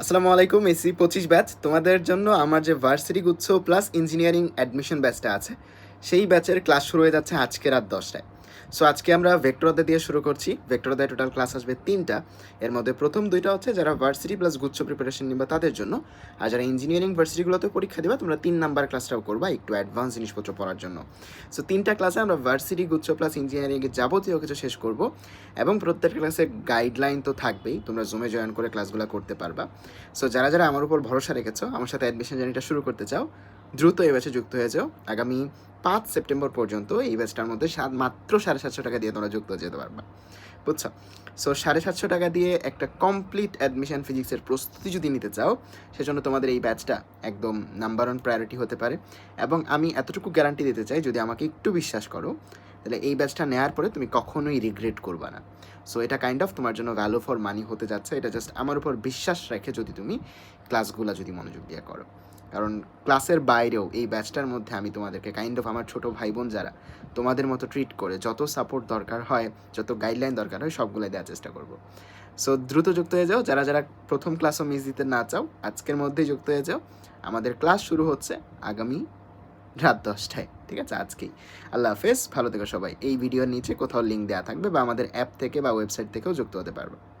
আসসালামু আলাইকুম, এসি পঁচিশ ব্যাচ। তোমাদের জন্য আমার যে ভার্সিটি গুচ্ছ প্লাস ইঞ্জিনিয়ারিং অ্যাডমিশন ব্যাচটা আছে, সেই ব্যাচের ক্লাস শুরু হয়ে যাচ্ছে আজকে রাত দশটায়। সো আজকে আমরা ভেক্টরদা দিয়ে শুরু করছি। ভেক্টরদায় টোটাল ক্লাস আসবে তিনটা। এর মধ্যে প্রথম দুইটা হচ্ছে যারা ভার্সিটি প্লাস গুচ্ছ প্রিপারেশন নিবা তাদের জন্য। আর যারা ইঞ্জিনিয়ারিং ভার্সিটিগুলোতে পরীক্ষা দিবা, তোমরা তিন নাম্বার ক্লাসটাও করবা একটু অ্যাডভান্স জিনিসপত্র পড়ার জন্য। সো তিনটা ক্লাসে আমরা ভার্সিটি গুচ্ছ প্লাস ইঞ্জিনিয়ারিংয়ের যাবতীয় কিছু শেষ করব। এবং প্রত্যেকটা ক্লাসের গাইডলাইন তো থাকবেই। তোমরা জুমে জয়েন করে ক্লাসগুলো করতে পারবা। সো যারা যারা আমার উপর ভরসা রেখেছো, আমার সাথে অ্যাডমিশন জার্নিটা শুরু করতে চাও দ্রুত এই ব্যাচে যুক্ত হয়ে যাও। আগামী পাঁচ সেপ্টেম্বর পর্যন্ত এই ব্যাচটার মধ্যে সাত, মাত্র সাড়ে সাতশো টাকা দিয়ে তোমরা যুক্ত হয়ে যেতে পারবা। বুঝছ? সো সাড়ে সাতশো টাকা দিয়ে একটা কমপ্লিট অ্যাডমিশন ফিজিক্সের প্রস্তুতি যদি নিতে চাও, সেজন্য তোমাদের এই ব্যাচটা একদম নাম্বার ওয়ান প্রায়োরিটি হতে পারে। এবং আমি এতটুকু গ্যারান্টি দিতে চাই, যদি আমাকে একটু বিশ্বাস করো, তাহলে এই ব্যাচটা নেওয়ার পরে তুমি কখনোই রিগ্রেট করবে না। সো এটা কাইন্ড অফ তোমার জন্য ভ্যালু ফর মানি হতে যাচ্ছে। এটা জাস্ট আমার উপর বিশ্বাস রেখে যদি তুমি ক্লাসগুলো যদি মনোযোগ দিয়ে করো। কারণ ক্লাসের বাইরেও এই ব্যাচটার মধ্যে আমি তোমাদেরকে কাইন্ড অফ আমার ছোটো ভাই বোন যারা তোমাদের মতো ট্রিট করে যত সাপোর্ট দরকার হয়, যত গাইডলাইন দরকার হয় সবগুলো দেওয়ার চেষ্টা করব। সো দ্রুত যুক্ত হয়ে যাও। যারা যারা প্রথম ক্লাসও মিস দিতে না চাও, আজকের মধ্যেই যুক্ত হয়ে যাও। আমাদের ক্লাস শুরু হচ্ছে আগামী রাত দশটায়। ঠিক আছে? আজকেই। আল্লাহ হাফেজ। ভালো থেকো সবাই। এই ভিডিওর নিচে কোথাও লিঙ্ক দেওয়া থাকবে বা আমাদের অ্যাপ থেকে বা ওয়েবসাইট থেকেও যুক্ত হতে পারবে।